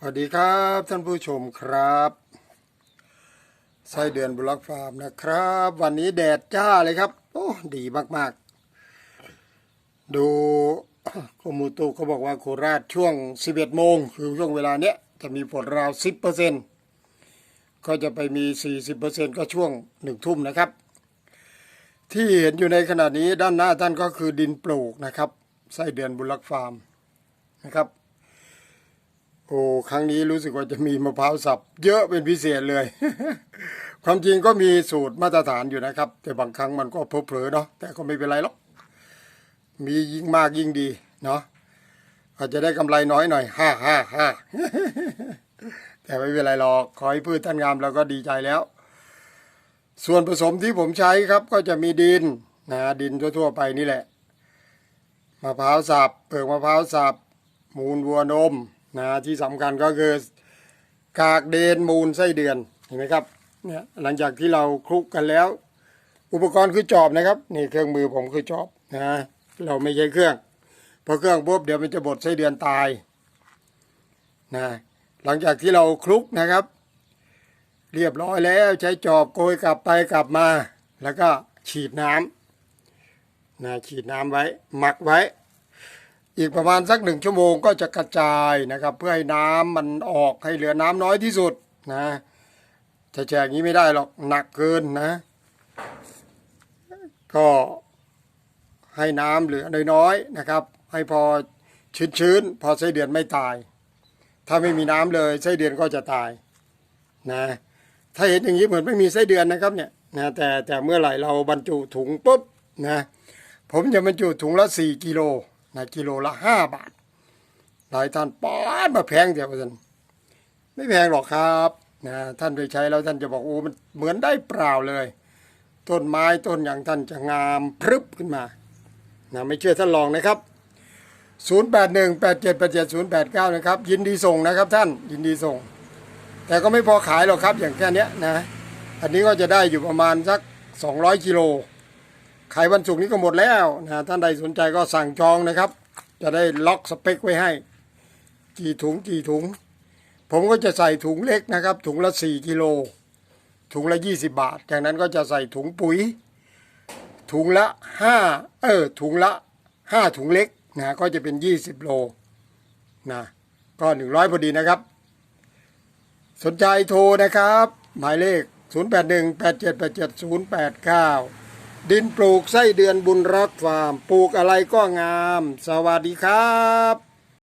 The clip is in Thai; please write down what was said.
สวัสดีครับท่านผู้ชมครับไส้เดือนบุรักฟาร์มนะครับ วันนี้แดดจ้าเลยครับ โอ้ดีมากๆ ดูกรมอุตุเขาบอกว่าโคราชช่วง 11 โมง คือช่วงเวลาเนี้ยจะมีฝนราว 10%ก็จะไปมี 40%ก็ช่วงหนึ่งทุ่มนะครับ ที่เห็นอยู่ในขณะนี้ด้านหน้าท่านก็คือดินปลูกนะครับไส้เดือนบุรักฟาร์มนะครับ โอ้ครั้งนี้รู้สึกว่าจะมีมะพร้าวสับ เยอะเป็นพิเศษเลย ความจริงก็มีสูตรมาตรฐานอยู่นะครับ แต่บางครั้งมันก็เพลเผลอเนาะแต่ก็ไม่เป็นไรหรอกมียิ่งมากยิ่งดีเนาะอาจจะได้กำไรน้อยหน่อยฮ่าฮ่าฮ่าแต่ไม่เป็นไรหรอกขอให้พืชท่านงามเราก็ดีใจแล้ว ส่วนผสมที่ผมใช้ครับก็จะมีดินนะดินทั่วๆไปนี่แหละมะพร้าวสับเปลือกมะพร้าวสับมูลวัวนม นะที่สำคัญก็คือกากเดนมูลไส้เดือนเห็นไหมครับเนี่ยหลังจากที่เราคลุกกันแล้ว อุปกรณ์คือจอบนะครับนี่เครื่องมือผมคือจอบนะเราไม่ใช้เครื่องพอเครื่องปุ๊บเดี๋ยวมันจะบดไส้เดือนตายนะหลังจากที่เราคลุกนะครับ เรียบร้อยแล้วใช้จอบโกยกลับไปกลับมา แล้วก็ฉีดน้ำนะฉีดน้ำไว้หมักไว้ อีกประมาณสักหนึ่งชั่วโมงก็จะกระจายนะครับ เพื่อให้น้ำมันออกให้เหลือน้ำน้อยที่สุดนะจะแจกอย่างนี้ไม่ได้หรอกหนักเกินนะ ก็ให้น้ำเหลือน้อยๆนะครับ ให้พอชื้นๆพอไส้เดือนไม่ตาย ถ้าไม่มีน้ำเลยไส้เดือนก็จะตายนะถ้าเห็นอย่างนี้เหมือนไม่มีไส้เดือนนะครับเนี่ยนะแต่แต่เมื่อไหร่เราบรรจุถุงปุ๊บนะผมจะบรรจุถุงละสี่กิโล นะกิโลละห้าบาท หลายท่านป้อนมาแพงเดียวกันไม่แพงหรอกครับนะท่านไปใช้แล้วท่านจะบอกโอ้มันเหมือนได้เปล่าเลย ต้นไม้ต้นอย่างท่านจะงามพรึบขึ้นมานะไม่เชื่อท่านลองนะครับ 0818787089 นะครับ ยินดีส่งนะครับท่านยินดีส่ง แต่ก็ไม่พอขายหรอกครับอย่างแค่นี้นะ อันนี้ก็จะได้อยู่ประมาณสัก 200กิโล ขายวันศุกร์นี้ก็หมดแล้วนะท่านใดสนใจก็สั่งจองนะครับ จะได้ล็อกสเปคไว้ให้ กี่ถุงกี่ถุง ผมก็จะใส่ถุงเล็กนะครับ ถุงละ 4กิโลถุงละ 20 บาท จากนั้นก็จะใส่ถุงปุ๋ย ถุงละ 5 เออ ถุงละ 5 ถุงเล็กนะก็จะเป็น 20 โลนะก็ 100 พอดีนะครับ สนใจโทรนะครับ หมายเลข 0818787089 ดินปลูกไส้เดือนบุญรักฟาร์ม ปลูกอะไรก็งาม สวัสดีครับ